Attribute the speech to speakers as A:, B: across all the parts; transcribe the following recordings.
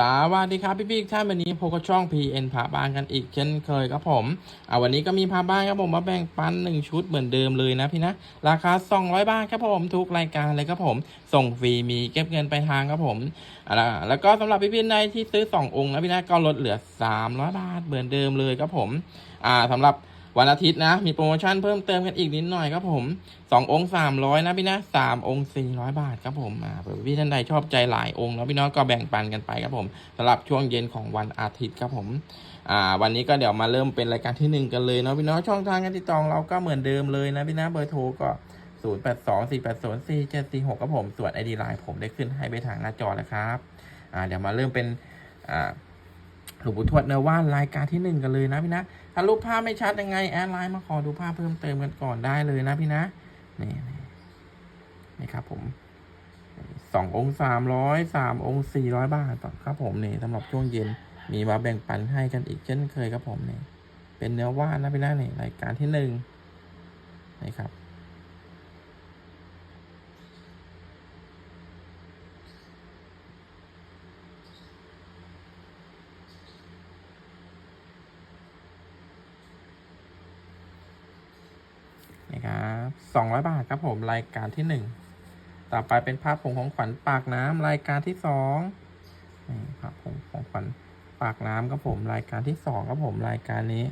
A: สวัสดีครับพี่พี่ๆท่านวันนี้พบกับช่อง PN พาบ้านกันอีกเช่นเคยครับผมอ่าวันนี้ก็มีพาบ้านครับผมมาแบ่งปันหนึ่งชุดเหมือนเดิมเลยนะพี่นะ ราคา 200 บาทครับผมทุกรายการเลยครับผม ส่งฟรีมีเก็บเงินไปลายทางครับผมอ่าแล้วก็สำหรับพี่พี่ๆในที่ซื้อ 2 องค์นะพี่นะก็ลดเหลือ 300 บาทเหมือนเดิมเลยครับผมอ่าสำหรับ วันอาทิตย์นะ มีโปรโมชั่นเพิ่มเติมกันอีกนิดหน่อยครับผมสององค์สามร้อยนะพี่นะสามองค์สี่ร้อยบาทครับผมอ่าเผื่อพี่ท่านใดชอบใจหลายองค์แล้วพี่น้องก็แบ่งปันกันไปครับผมสำหรับช่วงเย็นของวันอาทิตย์ครับผมอ่าวันนี้ก็เดี๋ยวมาเริ่มเป็นรายการที่หนึ่งกันเลยเนาะพี่น้องช่องทางการติดต่อเราก็เหมือนเดิมเลยนะพี่นะเบอร์โทรก็ศูนย์แปดสองสี่แปดศูนย์สี่เจ็ดสี่หกครับผมส่วนไอดีไลน์ผมได้ขึ้นให้ไปทางหน้าจอแล้วครับอ่าเดี๋ยวมาเริ่มเป็นอ่าหลวงปู่ทวดเนื้อว่านรายการที่หนึ่งกันเลยนะพี่นะ ถ้ารูปภาพไม่ชัดยังไง แอดไลน์มาขอดูภาพเพิ่มเติมกันก่อนได้เลยนะพี่นะ นี่นี่นี่ครับผมสององค์สามร้อยสามองค์สี่ร้อยบาทต่อครับผมนี่สำหรับช่วงเย็นมีมาแบ่งปันให้กันอีกเช่นเคยครับผมนี่เป็นเนื้อว่านนะพี่นะนี่รายการที่หนึ่งนี่ครับ นี่ครับสองร้อยบาทครับผมรายการที่หนึ่งต่อไปเป็นภาพผงของขวัญปากน้ำรายการที่สองนี่ภาพผงของขวัญปากน้ำครับผมรายการที่สองครับผมรายการนี้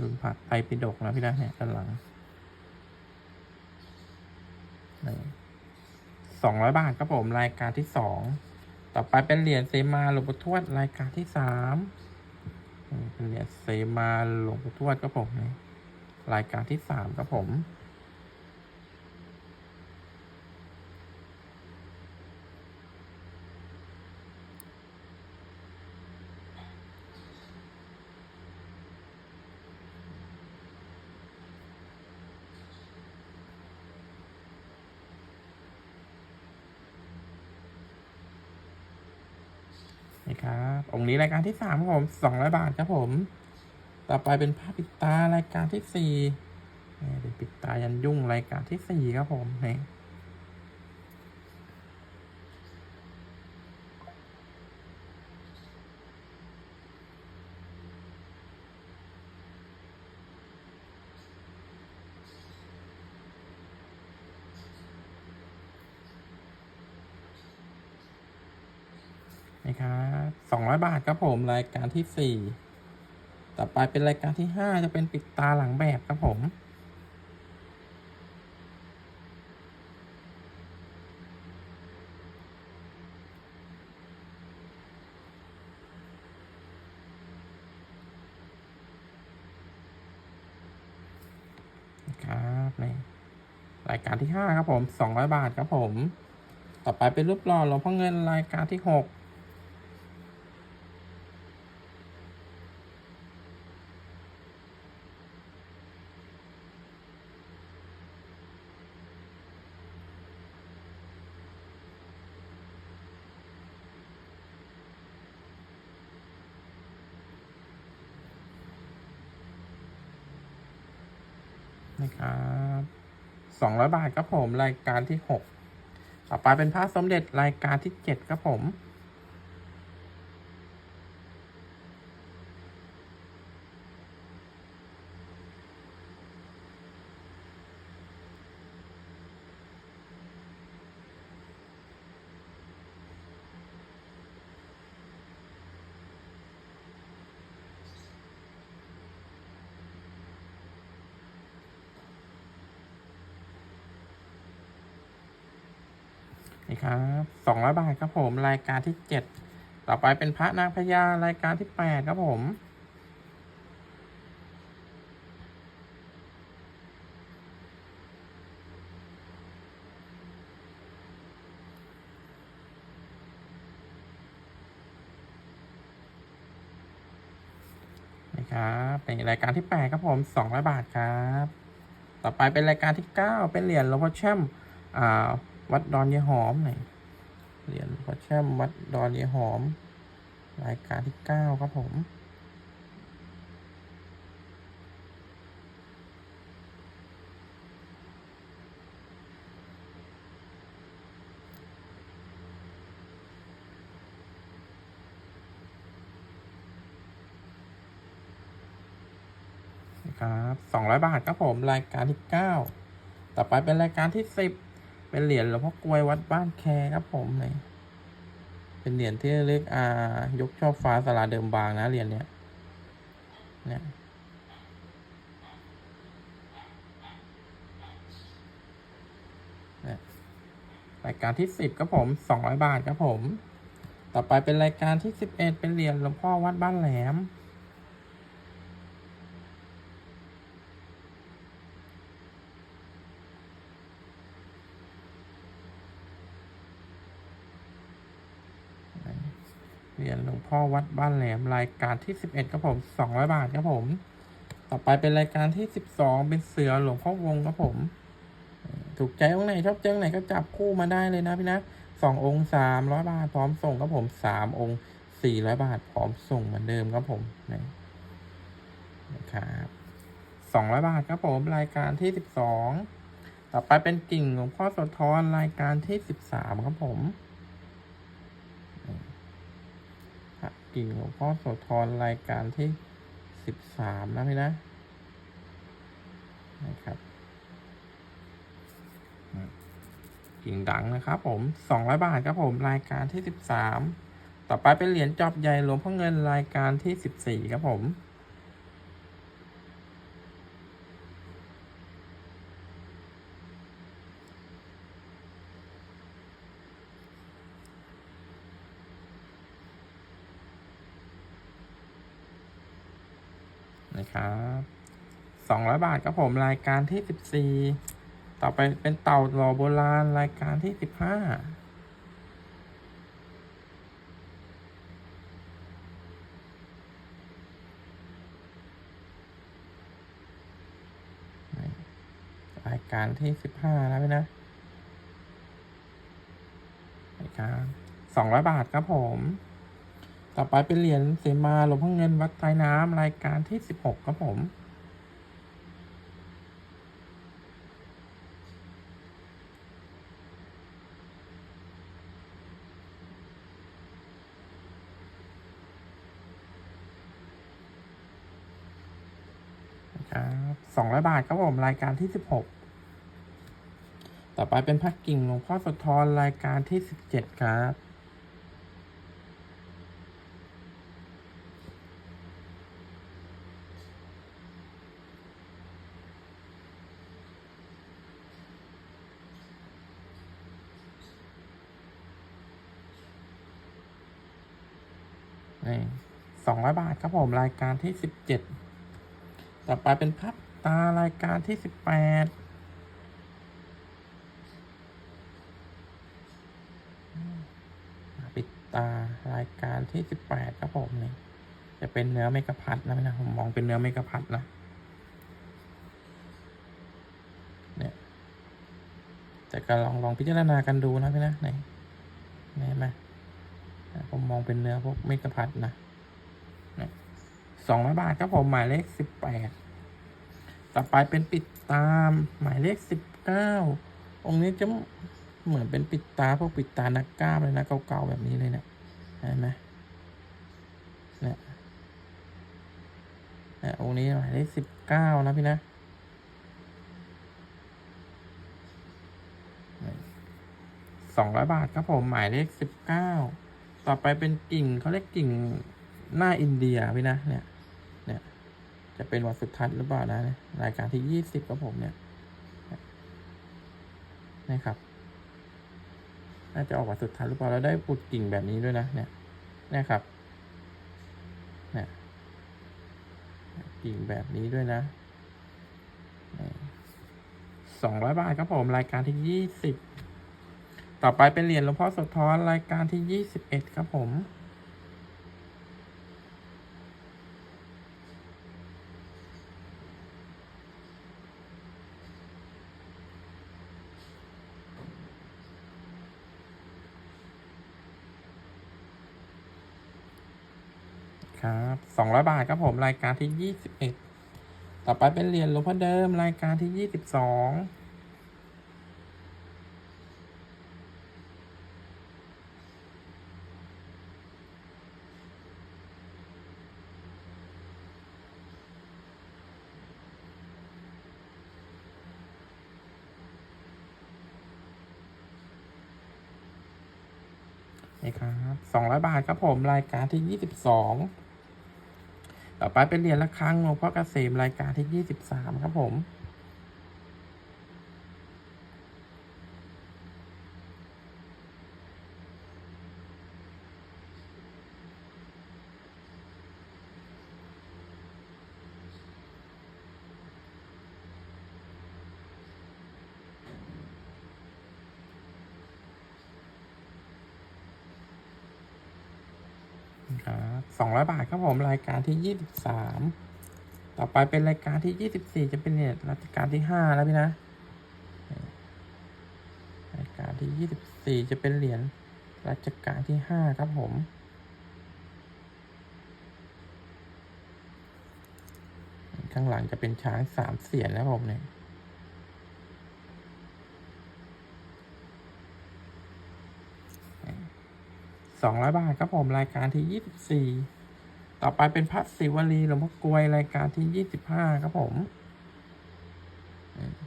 A: รุ่นผัดไตรปิฎกนะพี่นะเนี่ยด้านหลัง สองร้อยบาทครับผมรายการที่สองต่อไปเป็นเหรียญเซมาหลวงปู่ทวดรายการที่สามเป็นเหรียญเซมาหลวงปู่ทวดครับผมรายการที่สามครับผม นี่ครับองค์นี้รายการที่สามครับผมสองร้อยบาทครับผม ต่อไปเป็นผ้าปิดตารายการที่สี่นี่เป็นปิดตายันยุ่งรายการที่สี่ครับผมนี่ นี่ครับสองร้อยบาทครับผมรายการที่สี่ต่อไปเป็นรายการที่ห้าจะเป็นปิดตาหลังแบบครับผมครับนี่รายการที่ห้าครับผมสองร้อยบาทครับผม ต่อไปเป็นรูปหล่อหลวงพ่อเงินรายการที่หก นะครับสองร้อยบาทครับผมรายการที่หกต่อไปเป็นพระสมเด็จรายการที่เจ็ดครับผมีครับสองร้อยบาทครับผม รายการที่เจ็ดต่อไปเป็นพระนางพญารายการที่แปดครับผมนี่ครับเป็นรายการที่แปดครับผมสองร้อยบาทครับ ต่อไปเป็นรายการที่เก้าเป็นเหรียญหลวงพ่อแช่มอ่า วัดดอนเยหอมหน่อยเหรียญพระแช่มวัดดอนเยหอม รายการที่เก้าครับผม ครับสองร้อยบาทครับผม รายการที่เก้าต่อไปเป็นรายการที่สิบ เป็นเหรียญหลวงพ่อกลวยวัดบ้านแคครับผมนี่เป็นเหรียญที่เรียกอ่ายกช่อฟ้าสลาเดิมบางนะเหรียญเนี้ยเนี่ยรายการที่สิบครับผมสองร้อยบาทครับผม ต่อไปเป็นรายการที่สิบเอ็ดเป็นเหรียญหลวงพ่อวัดบ้านแหลม เหรียญหลวงพ่อวัดบ้านแหลมรายการที่สิบเอ็ดครับผมสองร้อยบาทครับผม ต่อไปเป็นรายการที่สิบสองเป็นเสือหลวงพ่อวงครับผม ถูกใจองค์ไหนชอบเจ้าไหนก็จับคู่มาได้เลยนะพี่นะสององค์สามร้อยบาทพร้อมส่งครับผมสามองค์สี่ร้อยบาทพร้อมส่งเหมือนเดิมครับผมนะครับสองร้อยบาทครับผมรายการที่สิบสองต่อไปเป็นกิ่งหลวงพ่อโสธรรายการที่สิบสามครับผม พระ กิ่งหลวงพ่อโสธรรายการที่สิบสามนะพี่นะนะครับกิ่งดังนะครับ ผมสองร้อยบาทครับผมรายการที่สิบสามต่อไปเป็นเหรียญจอบใหญ่หลวงพ่อเงินรายการที่สิบสี่ครับผม นะครับสองร้อยบาทครับผมรายการที่สิบสี่ต่อไปเป็นเต่าหล่อโบราณรายการที่สิบห้าายการที่สิบห้าแล้วนะรายการสองร้อยบาทครับผม ต่อไปเป็นเหรียญเสมาหลวงพ่อเงินวัดใต้น้ำรายการที่สิบหกครับผม ครับสองร้อยบาทครับผม รายการที่สิบหกต่อไปเป็นพักกิ่งหลวงพ่อโสธรรายการที่สิบเจ็ดครับ นี่สองร้อยบาทครับผมรายการที่สิบเจ็ดต่อไปเป็นพับตารายการที่สิบแปดปิดตารายการที่สิบแปดครับผมนี่จะเป็นเนื้อเมกะพัดนะพี่นะผมมองเป็นเนื้อเมกะพัดนะเนี่ยแต่ก็ลองลองพิจารณากันดูนะพี่นะไหนไหนไหม ผมมองเป็นเนื้อพวกเมกะพัดนะสองร้อยบาทครับผมหมายเลขสิบแปดต่อไปเป็นปิดตามหมายเลขสิบเก้าองค์นี้จะเหมือนเป็นปิดตาพวกปิดตานักกล้ามเลยนะเก่าๆแบบนี้เลยเนี่ยเห็นไหมเนี่ยนี่องค์นี้หมายเลขสิบเก้านะพี่นะสองร้อยบาทครับผมหมายเลขสิบเก้า ต่อไปเป็นกิ่งเขาเรียกกิ่งหน้าอินเดียพี่นะเนี่ย เนี่ย จะเป็นวัดสุดทัศน์หรือเปล่านะรายการที่ยี่สิบครับผมเนี่ยนะครับ น่าจะออกวัดสุดทัศน์หรือเปล่าแล้วได้ปุดกิ่งแบบนี้ด้วยนะเนี่ยเนี่ยครับเนี่ยกิ่งแบบนี้ด้วยนะสองร้อยบาทครับผมรายการที่ยี่สิบ ต่อไปเป็นเหรียญหลวงพ่อโสธรรายการที่ยี่สิบเอ็ดครับผม ครับสองร้อยบาทครับผมรายการที่ยี่สิบเอ็ดต่อไปเป็นเหรียญหลวงพ่อเดิมรายการที่ยี่สิบสอง นี่ครับสองร้อยบาทครับผมรายการที่ยี่สิบสองต่อไปเป็นเหรียญละครั้งหลวงพ่อเกษมรายการที่ยี่สิบสามครับผม ครับสองร้อยบาทครับผมรายการที่ยี่สิบสามต่อไปเป็นรายการที่ยี่สิบสี่จะเป็นเนี่ยรายการที่ห้าแล้วพี่นะ รายการที่ยี่สิบสี่จะเป็นเหรียญรัชกาลที่ห้าครับผมข้างหลังจะเป็นช้างสามเสียนนะครับผมเนี่ย สองร้อยบาทครับผมรายการที่ยี่สิบสี่ต่อไปเป็นพระศิวลีหลวงพ่อกลวยรายการที่ยี่สิบห้าครับผม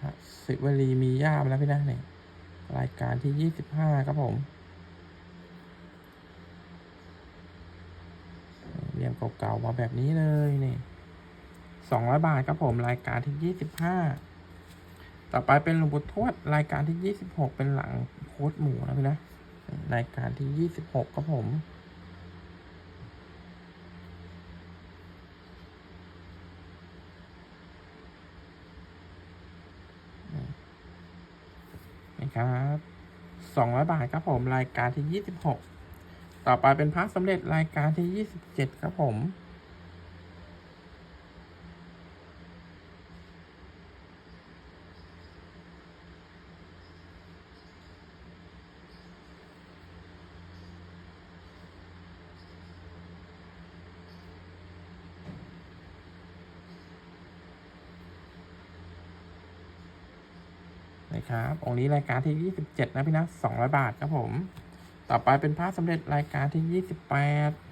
A: พระศิวลีมีย่ามแล้วพี่นะเนี่ยรายการที่ยี่สิบห้าครับผมเรียงเก่าๆมาแบบนี้เลยนี่สองร้อยบาทครับผมรายการที่ยี่สิบห้าต่อไปเป็นหลวงปู่ทวดรายการที่ยี่สิบหกเป็นหลังโคตรหมูนะพี่นะ รายการที่ยี่สิบหกครับผม นะครับสองร้อยบาทครับผม รายการที่ยี่สิบหกต่อไปเป็นพระสำเร็จรายการที่ยี่สิบเจ็ดครับผม ครับ องค์นี้รายการที่ 27 นะพี่นะ200 บาทครับผม ต่อไปเป็นพระสมเด็จรายการที่ 28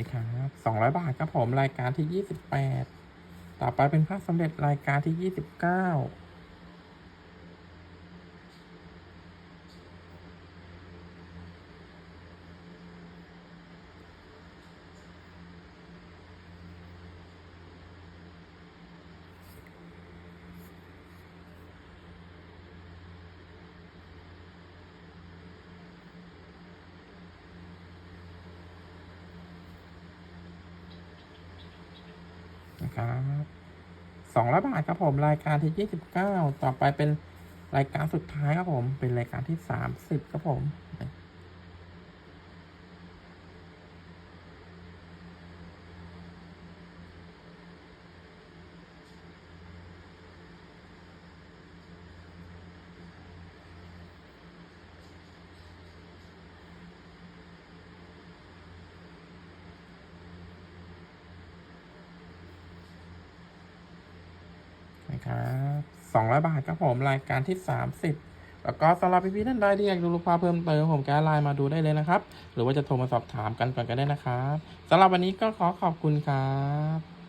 A: ดีครับสองร้อยบาทครับผมรายการที่ยี่สิบแปดต่อไปเป็นพระสำเร็จรายการที่ยี่สิบเก้า นะครับสองร้อยบาทครับผมรายการที่ยี่สิบเก้าต่อไปเป็นรายการสุดท้ายครับผม เป็นรายการที่สามสิบครับผม นะครับสองร้อยบาทครับผมรายการที่สามสิบแล้วก็สำหรับพี่ๆท่านใดที่อยากดูลูกค้าเพิ่มเติมผมแก้ไลน์มาดูได้เลยนะครับ หรือว่าจะโทรมาสอบถามกันก่อนก็ได้นะครับสำหรับวันนี้ก็ขอขอบคุณครับ